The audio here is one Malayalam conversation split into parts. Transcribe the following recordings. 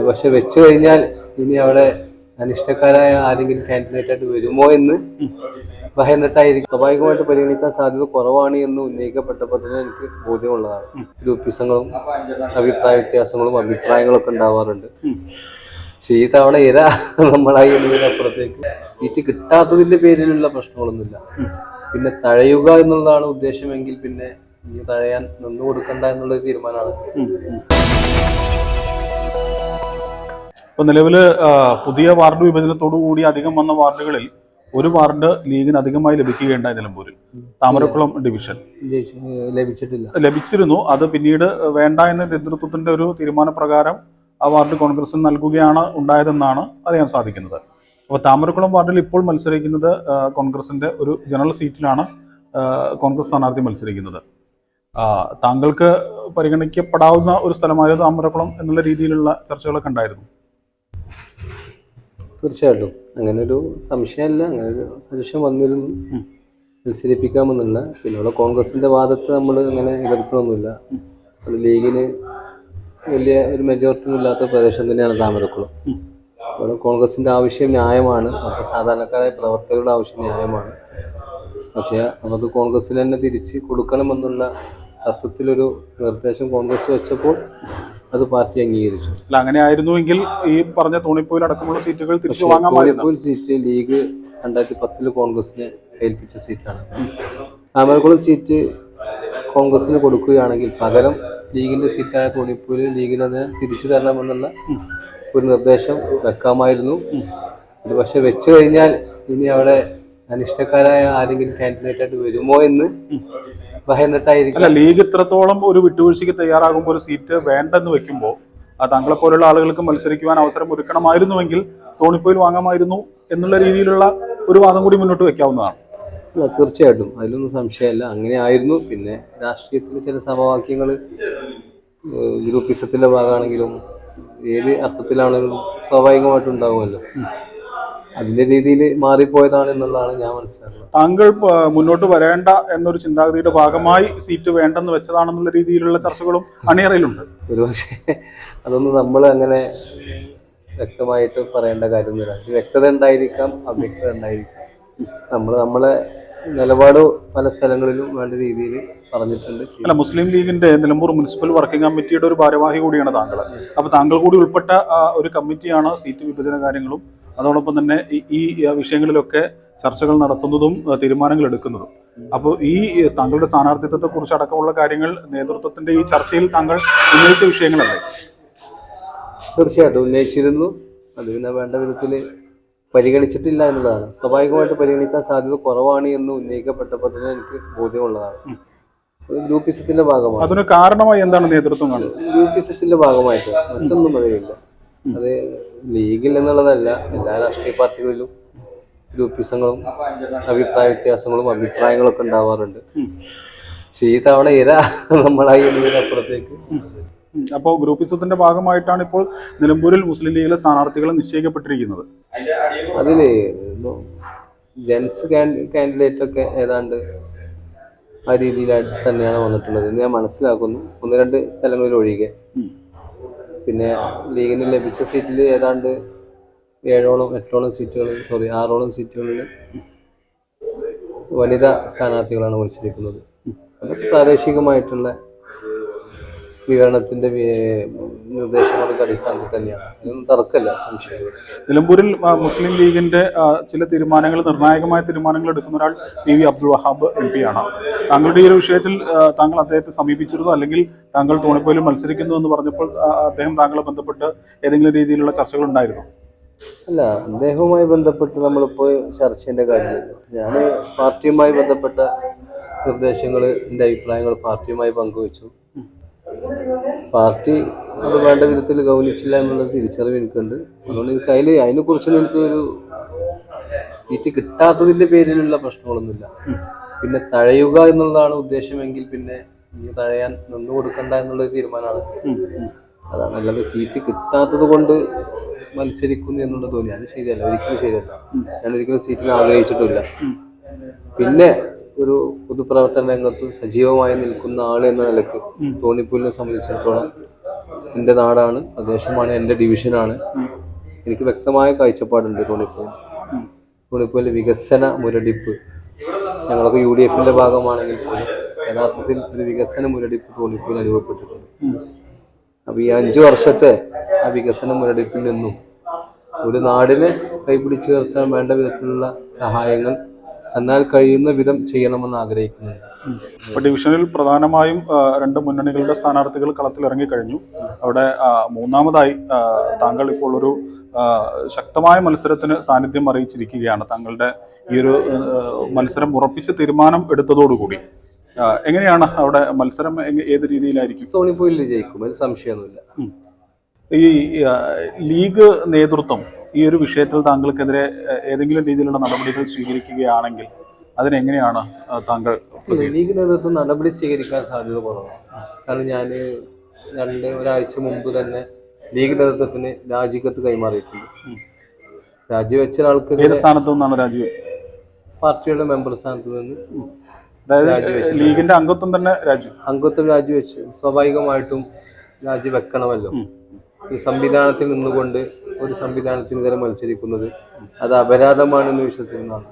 ഇത് പക്ഷെ വെച്ചു കഴിഞ്ഞാൽ ഇനി അവിടെ അനിഷ്ടക്കാരായ ആരെങ്കിലും കാൻഡിഡേറ്റ് ആയിട്ട് വരുമോ എന്ന് ഭയന്നിട്ടായിരിക്കും. സ്വാഭാവികമായിട്ട് പരിഗണിക്കാൻ സാധ്യത കുറവാണ് എന്ന് ഉന്നയിക്കപ്പെട്ടപ്പോൾ തന്നെ എനിക്ക് ബോധ്യമുള്ളതാണ്. ഗ്രൂപ്പിസങ്ങളും അഭിപ്രായ വ്യത്യാസങ്ങളും അഭിപ്രായങ്ങളൊക്കെ ഉണ്ടാവാറുണ്ട്. പക്ഷേ ഈ തവണ ഇര നമ്മളായി എന്നതിനപ്പുറത്തേക്ക് സീറ്റ് കിട്ടാത്തതിന്റെ പേരിലുള്ള പ്രശ്നങ്ങളൊന്നുമില്ല. പിന്നെ തഴയുക എന്നുള്ളതാണ് ഉദ്ദേശമെങ്കിൽ പിന്നെ ഇനി തഴയാൻ നിന്നു കൊടുക്കണ്ട എന്നുള്ള ഒരു തീരുമാനമാണ് ഇപ്പൊ നിലവിൽ പുതിയ വാർഡ് വിഭജനത്തോടു കൂടി അധികം വന്ന വാർഡുകളിൽ ഒരു വാർഡ് ലീഗിന് അധികമായി ലഭിക്കുകയുണ്ടായി നിലമ്പൂരിൽ. താമരക്കുളം ഡിവിഷൻ. ലഭിച്ചിട്ടില്ല. ലഭിച്ചിരുന്നു. അത് പിന്നീട് വേണ്ട എന്ന നേതൃത്വത്തിന്റെ ഒരു തീരുമാനപ്രകാരം ആ വാർഡ് കോൺഗ്രസിന് നൽകുകയാണ് ഉണ്ടായതെന്നാണ് അറിയാൻ സാധിക്കുന്നത്. അപ്പോൾ താമരക്കുളം വാർഡിൽ ഇപ്പോൾ മത്സരിക്കുന്നത് കോൺഗ്രസിന്റെ ഒരു ജനറൽ സീറ്റിലാണ് കോൺഗ്രസ് സ്ഥാനാർത്ഥി മത്സരിക്കുന്നത്. താങ്കൾക്ക് പരിഗണിക്കപ്പെടാവുന്ന ഒരു സ്ഥലമായത് താമരക്കുളം എന്നുള്ള രീതിയിലുള്ള ചർച്ചകളൊക്കെ ഉണ്ടായിരുന്നു. തീർച്ചയായിട്ടും. അങ്ങനെ ഒരു സംശയമല്ല. അങ്ങനെ ഒരു സജഷൻ വന്നിരുന്നു. മത്സരിപ്പിക്കാമെന്നുള്ള പിന്നെ അവിടെ കോൺഗ്രസിന്റെ വാദത്തെ നമ്മൾ അങ്ങനെ എതിർക്കണമൊന്നുമില്ല. അത് ലീഗിന് വലിയ ഒരു മെജോറിറ്റി ഇല്ലാത്ത പ്രദേശം തന്നെയാണ് താമരക്കുളം. അവിടെ കോൺഗ്രസിന്റെ ആവശ്യം ന്യായമാണ്. മറ്റ് സാധാരണക്കാരായ പ്രവർത്തകരുടെ ആവശ്യം ന്യായമാണ്. പക്ഷേ നമുക്ക് കോൺഗ്രസിന് തന്നെ തിരിച്ച് കൊടുക്കണമെന്നുള്ള തത്വത്തിലൊരു നിർദ്ദേശം കോൺഗ്രസ് വെച്ചപ്പോൾ അത് പാർട്ടി അംഗീകരിച്ചു. അല്ല അങ്ങനെ ആയിരുന്നുവെങ്കിൽ ഈ പറഞ്ഞ തോണിപ്പോയിൽ അടക്കമുള്ള സീറ്റുകൾ തിരിച്ചു വാങ്ങാൻ തോണിപ്പോയിൽ സീറ്റ് ലീഗ് രണ്ടായിരത്തി പത്തിൽ കോൺഗ്രസിന് ഏൽപ്പിച്ച സീറ്റാണ്. താമരക്കുളം സീറ്റ് കോൺഗ്രസിന് കൊടുക്കുകയാണെങ്കിൽ പകരം ലീഗിന്റെ സീറ്റായ തോണിപ്പൂര് ലീഗിന് അത് തിരിച്ചു തരണമെന്നുള്ള ഒരു നിർദ്ദേശം വെക്കാമായിരുന്നു. ഇത് പക്ഷെ വെച്ചു കഴിഞ്ഞാൽ ഇനി അവിടെ അനിഷ്ടക്കാരായ ആരെങ്കിലും കാൻഡിഡേറ്റ് ആയിട്ട് വരുമോ എന്ന് ഭയന്നിട്ടായിരിക്കും. അല്ല ലീഗ് ഇത്രത്തോളം ഒരു വിട്ടുവീഴ്ചയ്ക്ക് തയ്യാറാകുമ്പോൾ ഒരു സീറ്റ് വേണ്ടെന്ന് വെക്കുമ്പോൾ ആ താങ്കളെ പോലുള്ള ആളുകൾക്ക് മത്സരിക്കുവാൻ അവസരം ഒരുക്കണമായിരുന്നുവെങ്കിൽ തോണിപ്പോയിൽ വാങ്ങാമായിരുന്നു എന്നുള്ള രീതിയിലുള്ള ഒരു വാദം കൂടി മുന്നോട്ട് വെക്കാവുന്നതാണ്. അല്ല, തീർച്ചയായിട്ടും. അതിലൊന്നും സംശയമല്ല. അങ്ങനെ ആയിരുന്നു. പിന്നെ രാഷ്ട്രീയത്തിൽ ചില സമവാക്യങ്ങൾ ഗ്രൂപ്പിസത്തിന്റെ ഭാഗമാണെങ്കിലും ഏത് അർത്ഥത്തിലാണെങ്കിലും സ്വാഭാവികമായിട്ടും ഉണ്ടാവുമല്ലോ. അതിന്റെ രീതിയിൽ മാറിപ്പോയതാണ് എന്നുള്ളതാണ് ഞാൻ മനസ്സിലാക്കുന്നത്. താങ്കൾ മുന്നോട്ട് വരേണ്ട എന്നൊരു ചിന്താഗതിയുടെ ഭാഗമായി സീറ്റ് വേണ്ടെന്ന് വെച്ചതാണെന്നുള്ള രീതിയിലുള്ള ചർച്ചകളും അണിയറയിലുണ്ട്. ഒരുപക്ഷെ അതൊന്നും നമ്മൾ അങ്ങനെ വ്യക്തമായിട്ട് പറയേണ്ട കാര്യമൊന്നുമില്ല. വ്യക്തത ഉണ്ടായിരിക്കാം അവ്യക്തത ഉണ്ടായിരിക്കാം. നമ്മൾ നമ്മളെ നിലപാട് പല സ്ഥലങ്ങളിലും വേണ്ട രീതിയിൽ പറഞ്ഞിട്ടുണ്ട്. അല്ല മുസ്ലിം ലീഗിന്റെ നിലമ്പൂർ മുനിസിപ്പൽ വർക്കിംഗ് കമ്മിറ്റിയുടെ ഒരു ഭാരവാഹി കൂടിയാണ് താങ്കൾ അപ്പൊ താങ്കൾ കൂടി ഉൾപ്പെട്ട ഒരു കമ്മിറ്റിയാണ് സീറ്റ് വിഭജന കാര്യങ്ങളും അതോടൊപ്പം തന്നെ ഈ- വിഷയങ്ങളിലൊക്കെ ചർച്ചകൾ നടത്തുന്നതും തീരുമാനങ്ങൾ എടുക്കുന്നതും. അപ്പോൾ ഈ താങ്കളുടെ സ്ഥാനാർത്ഥിത്വത്തെ കുറിച്ച് അടക്കമുള്ള കാര്യങ്ങൾ നേതൃത്വത്തിന്റെ ഈ ചർച്ചയിൽ താങ്കൾ ഉന്നയിച്ച വിഷയങ്ങളല്ലേ? തീർച്ചയായിട്ടും ഉന്നയിച്ചിരുന്നു. അത് പിന്നെ വേണ്ട വിധത്തിൽ പരിഗണിച്ചിട്ടില്ല എന്നുള്ളതാണ്. സ്വാഭാവികമായിട്ട് പരിഗണിക്കാൻ സാധ്യത കുറവാണ് എന്ന് ഉന്നയിക്കപ്പെട്ടപ്പോൾ തന്നെ എനിക്ക് ബോധ്യമുള്ളതാണ്. ഗ്രൂപ്പിസത്തിന്റെ ഭാഗമാണ്. അതിന് കാരണമായി എന്താണ് നേതൃത്വം ഗ്രൂപ്പിസത്തിന്റെ ഭാഗമായിട്ട് മറ്റൊന്നും അതിലില്ല അത് ലീഗിൽ എന്നുള്ളതല്ല എല്ലാ രാഷ്ട്രീയ പാർട്ടികളിലും ഗ്രൂപ്പിസങ്ങളും അഭിപ്രായ വ്യത്യാസങ്ങളും അഭിപ്രായങ്ങളൊക്കെ ഉണ്ടാവാറുണ്ട്. പക്ഷെ ഈ തവണ ഇര നമ്മളായി അപ്പുറത്തേക്ക് അപ്പോൾ ഗ്രൂപ്പിസത്തിന്റെ ഭാഗമായിട്ടാണ് ഇപ്പോൾ നിലമ്പൂരിൽ മുസ്ലിം ലീഗിലെ സ്ഥാനാർത്ഥികൾ നിശ്ചയിക്കപ്പെട്ടിരിക്കുന്നത്. അതിൽ ജെൻസ് കാൻഡിഡേറ്റ് ഒക്കെ ഏതാണ്ട് ആ രീതിയിലായിട്ട് തന്നെയാണ് വന്നിട്ടുള്ളത് ഞാൻ മനസ്സിലാക്കുന്നു. ഒന്ന് രണ്ട് സ്ഥലങ്ങളിൽ ഒഴികെ പിന്നെ ലീഗിന് ലഭിച്ച സീറ്റിൽ ഏതാണ്ട് ഏഴോളം എട്ടോളം സീറ്റുകൾ സോറി ആറോളം സീറ്റുകളിൽ വനിതാ സ്ഥാനാർത്ഥികളാണ് മത്സരിക്കുന്നത്. പ്രാദേശികമായിട്ടുള്ള വിവരണത്തിന്റെ നിർദ്ദേശങ്ങളുടെ അടിസ്ഥാനത്തിൽ തന്നെയാണ്. ഇതൊന്നും തർക്കമില്ല സംശയം നിലമ്പൂരിൽ മുസ്ലിം ലീഗിന്റെ ചില തീരുമാനങ്ങൾ നിർണായകമായ തീരുമാനങ്ങൾ എടുക്കുന്ന ഒരാൾ P V Abdul Wahab M P ആണ്. താങ്കളുടെ ഈ ഒരു വിഷയത്തിൽ താങ്കൾ അദ്ദേഹത്തെ സമീപിച്ചിരുന്നു? അല്ലെങ്കിൽ താങ്കൾ തോണിപ്പോയിലും മത്സരിക്കുന്നു എന്ന് പറഞ്ഞപ്പോൾ അദ്ദേഹം താങ്കളെ ബന്ധപ്പെട്ട് ഏതെങ്കിലും രീതിയിലുള്ള ചർച്ചകൾ ഉണ്ടായിരുന്നു? അല്ല അദ്ദേഹവുമായി ബന്ധപ്പെട്ട് നമ്മളിപ്പോൾ ചർച്ചയുടെ കാര്യം കാര്യമില്ല. ഞാൻ പാർട്ടിയുമായി ബന്ധപ്പെട്ട നിർദ്ദേശങ്ങൾ എന്റെ അഭിപ്രായങ്ങൾ പാർട്ടിയുമായി പങ്കുവച്ചു. പാർട്ടി അത് വേണ്ട വിധത്തിൽ ഗൗനിച്ചില്ല എന്നുള്ള തിരിച്ചറിവ് എനിക്കുണ്ട്. അതുകൊണ്ട് എനിക്ക് അതിൽ അതിനെക്കുറിച്ചൊന്നും എനിക്കൊരു സീറ്റ് കിട്ടാത്തതിന്റെ പേരിലുള്ള പ്രശ്നങ്ങളൊന്നുമില്ല. പിന്നെ തഴയുക എന്നുള്ളതാണ് ഉദ്ദേശമെങ്കിൽ പിന്നെ ഇനി തഴയാൻ നിന്നു കൊടുക്കണ്ട എന്നുള്ള തീരുമാനമാണ്. അതാണ്. അല്ലാതെ സീറ്റ് കിട്ടാത്തത് കൊണ്ട് മത്സരിക്കുന്നു എന്നുള്ള തോന്നി. അത് ശരിയല്ല. ഒരിക്കലും ശരിയല്ല. ഞാൻ ഒരിക്കലും സീറ്റിൽ ആഗ്രഹിച്ചിട്ടില്ല. പിന്നെ ഒരു പൊതുപ്രവർത്തന രംഗത്ത് സജീവമായി നിൽക്കുന്ന ആൾ എന്ന നിലയ്ക്ക് തോണിപ്പൂലിനെ സംബന്ധിച്ചിടത്തോളം എന്റെ നാടാണ് പ്രദേശമാണ് എന്റെ ഡിവിഷനാണ്. എനിക്ക് വ്യക്തമായ കാഴ്ചപ്പാടുണ്ട് തോണിപ്പൂൽ. തോണിപ്പൂലിന്റെ വികസന മുരടിപ്പ്. ഞങ്ങളൊക്കെ യു ഡി എഫിന്റെ ഭാഗമാണെങ്കിൽ പോലും യഥാർത്ഥത്തിൽ ഒരു വികസന മുരടിപ്പ് തോണിപ്പൂൽ അനുഭവപ്പെട്ടിട്ടുണ്ട്. അപ്പോൾ ഈ അഞ്ചു വർഷത്തെ ആ വികസന മുരടിപ്പിൽ നിന്നും ഒരു നാടിനെ കൈപിടിച്ചു ഉയർത്താൻ വേണ്ട വിധത്തിലുള്ള സഹായങ്ങൾ എന്നാൽ കഴിയുന്ന വിധം ചെയ്യണമെന്ന് ആഗ്രഹിക്കുന്നു. ഇപ്പൊ ഡിവിഷനിൽ പ്രധാനമായും രണ്ട് മുന്നണികളുടെ സ്ഥാനാർത്ഥികൾ കളത്തിലിറങ്ങി കഴിഞ്ഞു. അവിടെ മൂന്നാമതായി താങ്കൾ ഇപ്പോൾ ഒരു ശക്തമായ മത്സരത്തിന് സാന്നിധ്യം അറിയിച്ചിരിക്കുകയാണ്. താങ്കളുടെ ഈ ഒരു മത്സരം ഉറപ്പിച്ച് തീരുമാനം എടുത്തതോടുകൂടി. എങ്ങനെയാണ് അവിടെ മത്സരം ഏത് രീതിയിലായിരിക്കും? തോണിപ്പോയിൽ ജയിക്കും അതിൽ സംശയമൊന്നുമില്ല. ഈ ലീഗ് നേതൃത്വം ഈ ഒരു വിഷയത്തിൽ താങ്കൾക്കെതിരെ ഏതെങ്കിലും രീതിയിലുള്ള നടപടികൾ സ്വീകരിക്കുകയാണെങ്കിൽ അതിനെങ്ങനെയാണ് താങ്കൾ ലീഗ് നേതൃത്വം നടപടി സ്വീകരിക്കാൻ സാധ്യത കുറവാണ്. കാരണം ഞാൻ രണ്ട് ഒരാഴ്ച മുമ്പ് തന്നെ ലീഗ് നേതൃത്വത്തിന് രാജിക്കത്ത് കൈമാറിയിട്ടുണ്ട്. രാജിവെച്ച ഏത് സ്ഥാനത്തു നിന്നാണ് രാജീവ് പാർട്ടിയുടെ മെമ്പർ സ്ഥാനത്ത് നിന്ന് ലീഗിന്റെ അംഗത്വം തന്നെ രാജി. അംഗത്വം രാജിവെച്ച്. സ്വാഭാവികമായിട്ടും രാജിവെക്കണമല്ലോ. ഉം. ഈ സംവിധാനത്തിൽ നിന്നുകൊണ്ട് ഒരു സംവിധാനത്തിനെതിരെ മത്സരിക്കുന്നത്. അത് അപരാധമാണെന്ന് വിശ്വസിക്കുന്നതാണ്.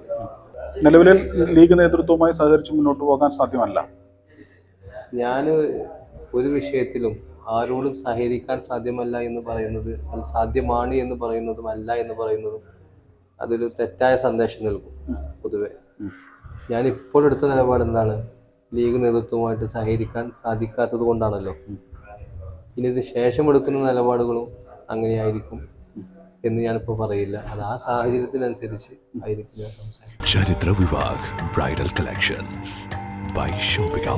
നിലവിലെ ലീഗ് നേതൃത്വവുമായി സഹകരിച്ച് മുന്നോട്ട് പോകാൻ സാധ്യമല്ല. ഞാൻ ഒരു വിഷയത്തിലും ആരോടും സഹകരിക്കാൻ സാധ്യമല്ല എന്ന് പറയുന്നത് അത് സാധ്യമാണ് എന്ന് പറയുന്നതും അല്ല എന്ന് പറയുന്നതും അതൊരു തെറ്റായ സന്ദേശം നൽകും പൊതുവെ. ഞാൻ ഇപ്പോൾ എടുത്ത നിലപാട് എന്താണ് ലീഗ് നേതൃത്വവുമായിട്ട് സഹകരിക്കാൻ സാധിക്കാത്തത് കൊണ്ടാണല്ലോ. ഇനി ഇതിന് ശേഷം എടുക്കുന്ന നിലപാടുകളും അങ്ങനെയായിരിക്കും എന്ന് ഞാനിപ്പോൾ പറയില്ല. അത് ആ സാഹചര്യത്തിനനുസരിച്ച് ആയിരിക്കും ഞാൻ സംസാരിക്കും Charithra Vivah bridal collections by shopping